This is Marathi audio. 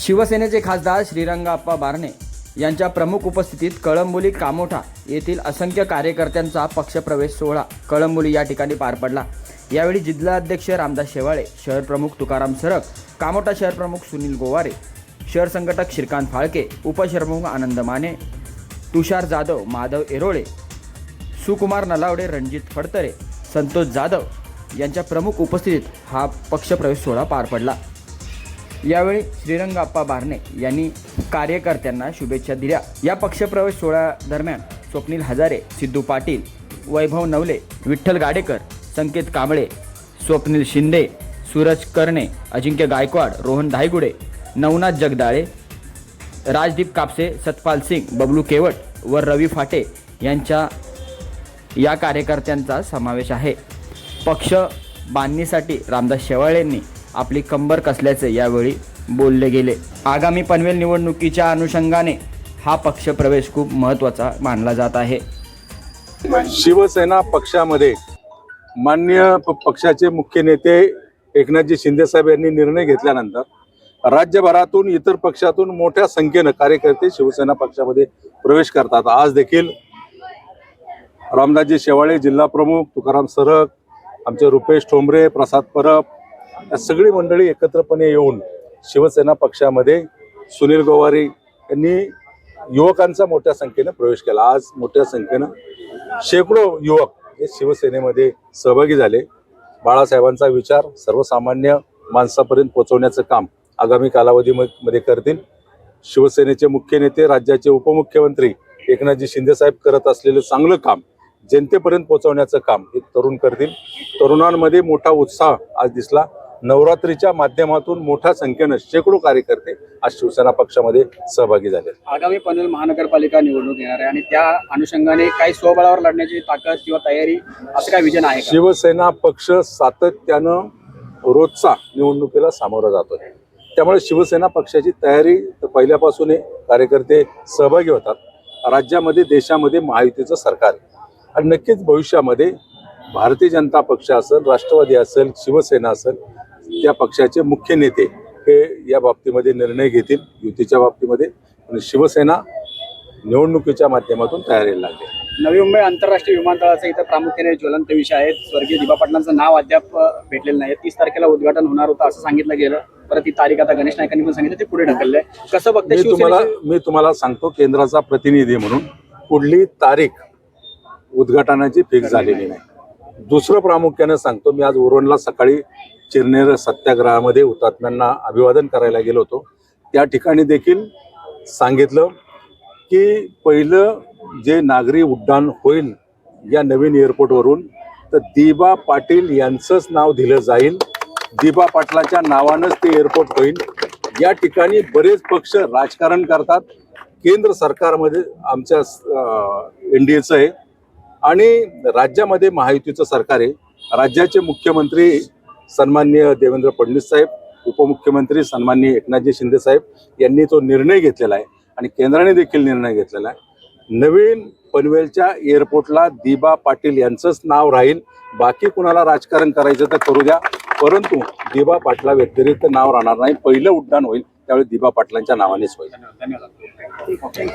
शिवसेनेचे खासदार श्रीरंगाप्पा बारणे यांच्या प्रमुख उपस्थितीत कळंबोली कामोठा येथील असंख्य कार्यकर्त्यांचा पक्षप्रवेश सोहळा कळंबोली या ठिकाणी पार पडला. यावेळी जिल्हाध्यक्ष रामदास शेवाळे शहर प्रमुख तुकाराम सरक कामोठा शहर प्रमुख सुनील गोवारे शहर संघटक श्रीकांत फाळके उपशहरप्रमुख आनंद माने तुषार जाधव माधव एरोळे सुकुमार नलावडे रणजित फडतरे संतोष जाधव यांच्या प्रमुख उपस्थितीत हा पक्षप्रवेश सोहळा पार पडला. यावेळी श्रीरंगाप्पा बारणे यांनी कार्यकर्त्यांना शुभेच्छा दिल्या. या पक्षप्रवेश सोहळ्यादरम्यान स्वप्नील हजारे सिद्धू पाटील वैभव नवले विठ्ठल गाडेकर संकेत कांबळे स्वप्नील शिंदे सूरज कर्णे अजिंक्य गायकवाड रोहन धायगुडे नवनाथ जगदाळे राजदीप कापसे सतपाल सिंग बबलू केवट व रवी फाटे यांच्या या कार्यकर्त्यांचा समावेश आहे. पक्ष बांधणीसाठी रामदास शेवाळेंनी आपली कंबर कसल्याचे यावेळी बोलले गेले. आगामी पनवेल निवडणुकीच्या अनुषंगाने हा पक्षप्रवेश खूप महत्त्वाचा मानला जात आहे. शिवसेना पक्षामध्ये मान्य प- पक्षाचे मुख्य नेते एकनाथजी शिंदेसाहेब यांनी निर्णय घेतल्यानंतर राज्यभरातून इतर पक्षातून मोठ्या संख्येनं कार्यकर्ते शिवसेना पक्षामध्ये प्रवेश करतात. आज देखील रामदासजी शेवाळे जिल्हा प्रमुख तुकाराम सरक आमचे रुपेश ठोंबरे प्रसाद परब सगळी मंडळी एकत्रपणे येऊन शिवसेना पक्षामध्ये सुनील गोवारी यांनी युवकांचा मोठ्या संख्येनं प्रवेश केला. आज मोठ्या संख्येनं शेकडो युवक हे शिवसेनेमध्ये सहभागी झाले. बाळासाहेबांचा विचार सर्वसामान्य माणसापर्यंत पोहोचवण्याचं काम आगामी कालावधीमध्ये करतील. शिवसेनेचे मुख्य नेते राज्याचे उपमुख्यमंत्री एकनाथजी शिंदेसाहेब करत असलेलं चांगलं काम जनतेपर्यंत पोहोचवण्याचं काम हे तरुण करतील. तरुणांमध्ये मोठा उत्साह आज दिसला. नवरात्रीच्या माध्यमातून मोठ्या संख्येनं शेकडो कार्यकर्ते आज शिवसेना पक्षामध्ये सहभागी झाले. आगामी पनवेल महानगरपालिका निवडणूक येणार आहे आणि त्या अनुषंगाने काही स्वबळावर लढण्याची ताकद किंवा तयारी असं काय विजन आहे? शिवसेना पक्ष सातत्यानं रोजचा निवडणुकीला सामोरा जातोय. त्यामुळे शिवसेना पक्षाची तयारी तर पहिल्यापासून कार्यकर्ते सहभागी होतात. राज्यामध्ये देशामध्ये महायुतीचं सरकार आणि नक्कीच भविष्यामध्ये भारतीय जनता पक्ष असेल राष्ट्रवादी असेल शिवसेना असेल त्या पक्षाचे मुख्य नेते हे या बाबतीमध्ये निर्णय घेतील युतीच्या बाबतीमध्ये आणि शिवसेना निवडणुकीच्या माध्यमातून तयारीला लागली. नवी मुंबई आंतरराष्ट्रीय विमानतळाचा इथं प्रामुख्याने ज्वलंत विषय आहे स्वर्गीय दिबा पाटलांचं नाव अद्याप भेटलेलं नाही. तीस तारखेला उद्घाटन होणार होतं असं सांगितलं गेलं. परत ही तारीख आता गणेश नायकांनी पण सांगितलं ते पुढे ढकललंय. कसं बघते मी तुम्हाला मी तुम्हाला सांगतो केंद्राचा प्रतिनिधी म्हणून पुढली तारीख उद्घाटनाची फिक्स झालेली नाही. दुसरं प्रामुख्यानं सांगतो मी आज उरणला सकाळी चिरनेर सत्याग्रहामध्ये हुतात्म्यांना अभिवादन करायला गेलो होतो. त्या ठिकाणी देखील सांगितलं की पहिलं जे नागरी उड्डाण होईल या नवीन एअरपोर्टवरून तर दिबा पाटील यांचंच नाव दिलं जाईल. दिबा पाटलाच्या नावानंच ते एअरपोर्ट होईल. या ठिकाणी बरेच पक्ष राजकारण करतात. केंद्र सरकारमध्ये आमच्या एन डी एचं आहे. आणि राज्यामध्ये महायुतीचं सरकार आहे. राज्याचे मुख्यमंत्री सन्माननीय देवेंद्र फडणवीस साहेब उपमुख्यमंत्री सन्माननीय एकनाथजी शिंदे साहेब यांनी तो निर्णय घेतलेला आहे आणि केंद्राने देखील निर्णय घेतलेला आहे. नवीन पनवेलच्या एअरपोर्टला दिबा पाटील यांचंच नाव राहील. बाकी कुणाला राजकारण करायचं तर करू द्या. परंतु दिबा पाटला व्यतिरिक्त नाव राहणार नाही. पहिलं उड्डाण होईल त्यावेळी दिबा पाटलांच्या नावानेच होईल. धन्यवाद.